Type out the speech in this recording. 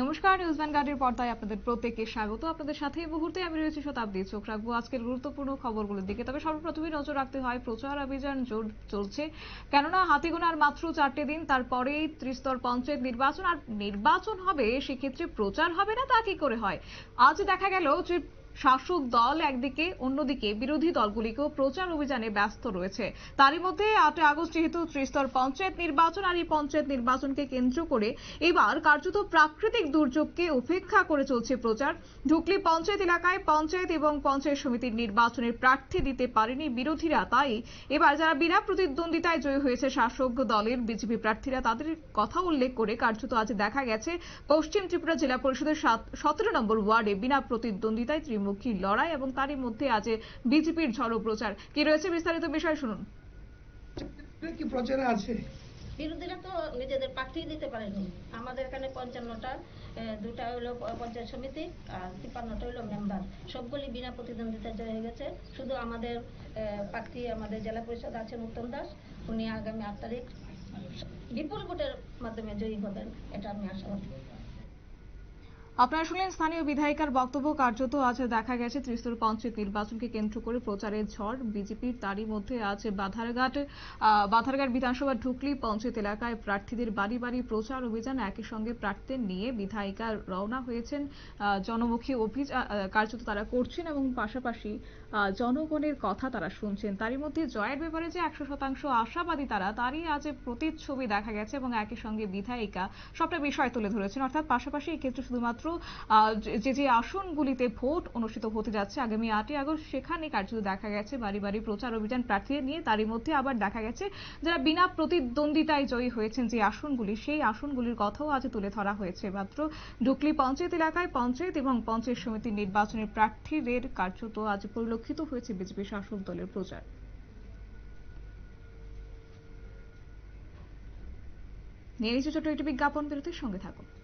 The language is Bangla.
নমস্কার, নিউজ ভ্যানগার্ডের পর্দায় আপনাদের প্রত্যেককে স্বাগত। আপনাদের সাথে এই মুহূর্তে আমি রয়েছি শতাব্দী চোখ রাখব আজকের গুরুত্বপূর্ণ খবরগুলোর দিকে। তবে সর্বপ্রথমে নজর রাখতে হয়, প্রচার অভিযান জোর চলছে। কেননা হাতিগোনার মাত্র চারটে দিন, তারপরেই ত্রিস্তর পঞ্চায়েত নির্বাচন, আর নির্বাচন হবে, সেক্ষেত্রে প্রচার হবে না, তা কি করে হয়? আজ দেখা গেল যে শাসক দল একদিকে, অন্যদিকে বিরোধী দলগুলিকেও প্রচার অভিযানে ব্যস্ত রয়েছে। তারই মধ্যে আটই আগস্ট যেহেতু ত্রিস্তর পঞ্চায়েত নির্বাচন, আর এই পঞ্চায়েত নির্বাচনকে কেন্দ্র করে এবার কার্যত প্রাকৃতিক দুর্যোগকে উপেক্ষা করে চলছে প্রচার। ঢুকলি পঞ্চায়েত এলাকায় পঞ্চায়েত এবং পঞ্চায়েত সমিতির নির্বাচনের প্রার্থী দিতে পারেনি বিরোধীরা, তাই এবার যারা বিনা প্রতিদ্বন্দ্বিতায় জয়ী হয়েছে শাসক দলের বিজেপি প্রার্থীরা, তাদের কথা উল্লেখ করে কার্যত আজ দেখা গেছে, পশ্চিম ত্রিপুরা জেলা পরিষদের সতেরো নম্বর ওয়ার্ডে বিনা প্রতিদ্বন্দ্বিতায় ত্রিমুখী লড়াই এবং তারই মধ্যে আজ বিজেপির ঝড়ো প্রচার। কি রয়েছে বিস্তারিত বিষয় শুনুন। কি প্রচারে আছে? বিরোধীরা তো নিজেদের প্রার্থী দিতে পারেনি। আমাদের এখানে পঞ্চান্নটা দুটা হলো পঞ্চায়েত সমিতি আর তিপ্পান্নটা হলো মেম্বার সবগুলি বিনা প্রতিদ্বন্দ্বিতা জয় হয়ে গেছে। শুধু আমাদের আহ, প্রার্থী আমাদের জেলা পরিষদ আছেন উত্তম দাস। উনি আগামী আট তারিখ বিপুল ভোটের মাধ্যমে জয়ী হবেন এটা আমি আশাবাদী। আপনারা শুনলেন স্থানীয় বিধায়িকার বক্তব্য। কার্যত আজ দেখা গেছে ত্রিস্তর পঞ্চায়েত নির্বাচনকে কেন্দ্র করে প্রচারের ঝড়। বিজেপির তারই মধ্যে আজ বাধারঘাট বাধারঘাট বিধানসভা ঢুকলি পঞ্চায়েত এলাকায় প্রার্থীদের বাড়ি বাড়ি প্রচার অভিযান একই সঙ্গে প্রার্থীদের নিয়ে বিধায়িকা রওনা হয়েছেন। জনমুখী অভিযান কার্যত তারা করছেন এবং পাশাপাশি জনগণের কথা তারা শুনছেন। তারই মধ্যে জয়ের ব্যাপারে যে একশো শতাংশ আশাবাদী তারা, তারই আজ প্রতিচ্ছবি দেখা গেছে এবং একই সঙ্গে বিধায়িকা সবটা বিষয় তুলে ধরেছেন। অর্থাৎ পাশাপাশি এই ক্ষেত্রে শুধুমাত্র আহ, যে- যে আসনগুলিতে ভোট অনুষ্ঠিত হতে যাচ্ছে আগামী আটই আগস্ট সেখানে কার্যত দেখা গেছে বাড়ি বাড়ি প্রচার অভিযান প্রার্থীদের নিয়ে। তারই মধ্যে আবার দেখা গেছে যারা বিনা প্রতিদ্বন্দ্বিতায় জয়ী হয়েছেন যে আসনগুলি সেই আসনগুলির কথাও আজ তুলে ধরা হয়েছে। মাত্র ডুকলি পঞ্চায়েত এলাকায় পঞ্চায়েত এবং পঞ্চায়েত সমিতির নির্বাচনের প্রার্থীদের কার্যত আজ পরিলক্ষিত হয়েছে বিজেপি শাসক দলের প্রচার। নিয়ে নিচ্ছে ছোট একটি বিজ্ঞাপন বিরতির সঙ্গে থাকুন।